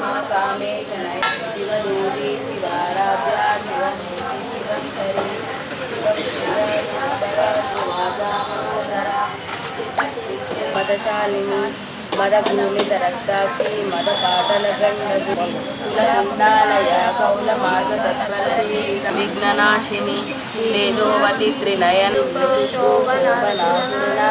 महाकामेशनय शिवदूरी शिवाराध्या शिवमूर्ति शिवंकरी मदशालिनी मदगूलितरक्ताक्षी मदपाटलगण्डकुलनन्दालया कौलमार्गतत्वलसी विघ्ननाशिनी तेजोवति त्रिनयन शोभनासुरना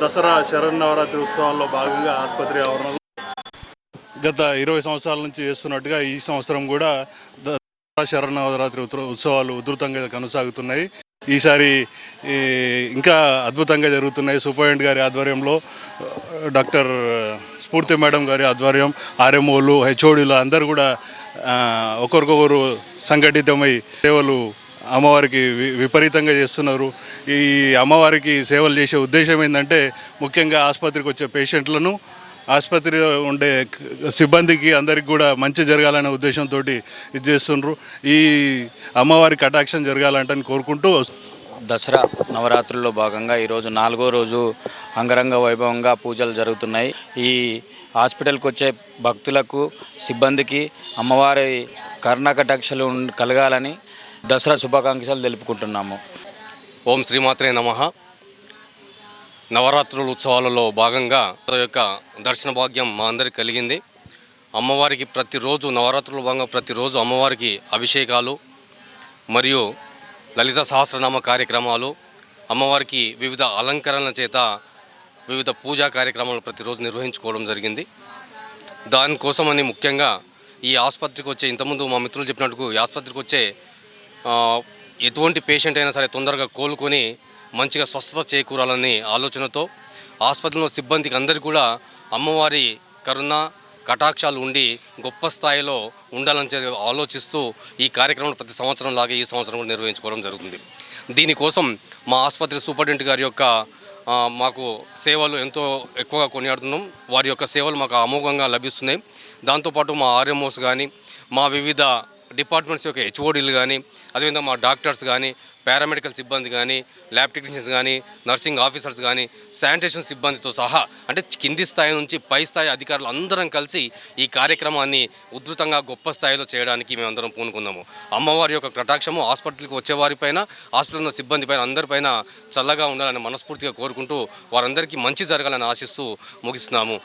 దసరా శరన్నవరాత్రి ఉత్సవాల్లో భాగంగా ఆసుపత్రి ఆవరణలో గత ఇరవై సంవత్సరాల నుంచి చేస్తున్నట్టుగా ఈ సంవత్సరం కూడా దసరా శరన్నవరాత్రి ఉత్సవాలు ఉధృతంగా కొనసాగుతున్నాయి. ఈసారి ఇంకా అద్భుతంగా జరుగుతున్నాయి. సూపరింటెండెంట్ గారి ఆధ్వర్యంలో డాక్టర్ స్ఫూర్తి మేడం గారి ఆధ్వర్యం ఆర్ఎంఓలు హెచ్ఓడీలు అందరూ కూడా ఒకరికొకరు సంఘటితమై సేవలు అమ్మవారికి వి- విపరీతంగా చేస్తున్నారు. ఈ అమ్మవారికి సేవలు చేసే ఉద్దేశం ఏంటంటే ముఖ్యంగా ఆసుపత్రికి వచ్చే పేషెంట్లను ఆసుపత్రిలో ఉండే సిబ్బందికి అందరికి కూడా మంచి జరగాలనే ఉద్దేశంతో ఇది చేస్తుండ్రు. ఈ అమ్మవారి కటాక్షం జరగాలంటని కోరుకుంటూ దసరా నవరాత్రుల్లో భాగంగా ఈరోజు నాలుగో రోజు అంగరంగ వైభవంగా పూజలు జరుగుతున్నాయి. ఈ హాస్పిటల్కి వచ్చే భక్తులకు సిబ్బందికి అమ్మవారి కర్ణకటాక్షలు ఉన్- కలగాలని దసరా శుభాకాంక్షలు తెలుపుకుంటున్నాము. ఓం శ్రీమాత్రే నమ. నవరాత్రుల ఉత్సవాలలో భాగంగా యొక్క దర్శన భాగ్యం మా అందరికి కలిగింది. అమ్మవారికి ప్రతిరోజు నవరాత్రుల భాగంగా ప్రతిరోజు అమ్మవారికి అభిషేకాలు మరియు లలిత సహస్రనామ కార్యక్రమాలు అమ్మవారికి వివిధ అలంకరణల చేత వివిధ పూజా కార్యక్రమాలు ప్రతిరోజు నిర్వహించుకోవడం జరిగింది. దానికోసమని ముఖ్యంగా ఈ ఆసుపత్రికి వచ్చే ఇంతకుముందు మా మిత్రులు చెప్పినట్టుకు ఈ ఆసుపత్రికి వచ్చే ఎటువంటి పేషెంట్ అయినా సరే తొందరగా కోలుకొని మంచిగా స్వస్థత చేకూరాలని ఆలోచనతో ఆసుపత్రిలో సిబ్బందికి అందరికీ కూడా అమ్మవారి కరుణ కటాక్షాలు ఉండి గొప్ప స్థాయిలో ఉండాలని చెప్పి ఆలోచిస్తూ ఈ కార్యక్రమం ప్రతి సంవత్సరం లాగే ఈ సంవత్సరం కూడా నిర్వహించుకోవడం జరుగుతుంది. దీనికోసం మా ఆసుపత్రి సూపరింటెండెంట్ గారి యొక్క మాకు సేవలు ఎంతో ఎక్కువగా కొనియాడుతున్నాం. వారి యొక్క సేవలు మాకు అమోఘంగా లభిస్తున్నాయి. దాంతోపాటు మా ఆర్ఎంఓస్ కానీ మా వివిధ డిపార్ట్మెంట్స్ యొక్క హెచ్ఓడీలు కానీ అదేవిధంగా మా డాక్టర్స్ కానీ పారామెడికల్ సిబ్బంది కానీ ల్యాబ్ టెక్నీషియన్స్ కానీ నర్సింగ్ ఆఫీసర్స్ కానీ శానిటేషన్ సిబ్బందితో సహా అంటే కింది స్థాయి నుంచి పై స్థాయి అధికారులు అందరం కలిసి ఈ కార్యక్రమాన్ని ఉధృతంగా గొప్ప స్థాయిలో చేయడానికి మేమందరం పూనుకున్నాము. అమ్మవారి యొక్క కటాక్షము హాస్పిటల్కి వచ్చేవారిపైన హాస్పిటల్ ఉన్న సిబ్బంది పైన అందరిపైన చల్లగా ఉండాలని మనస్ఫూర్తిగా కోరుకుంటూ వారందరికీ మంచి జరగాలని ఆశిస్తూ ముగిస్తున్నాము.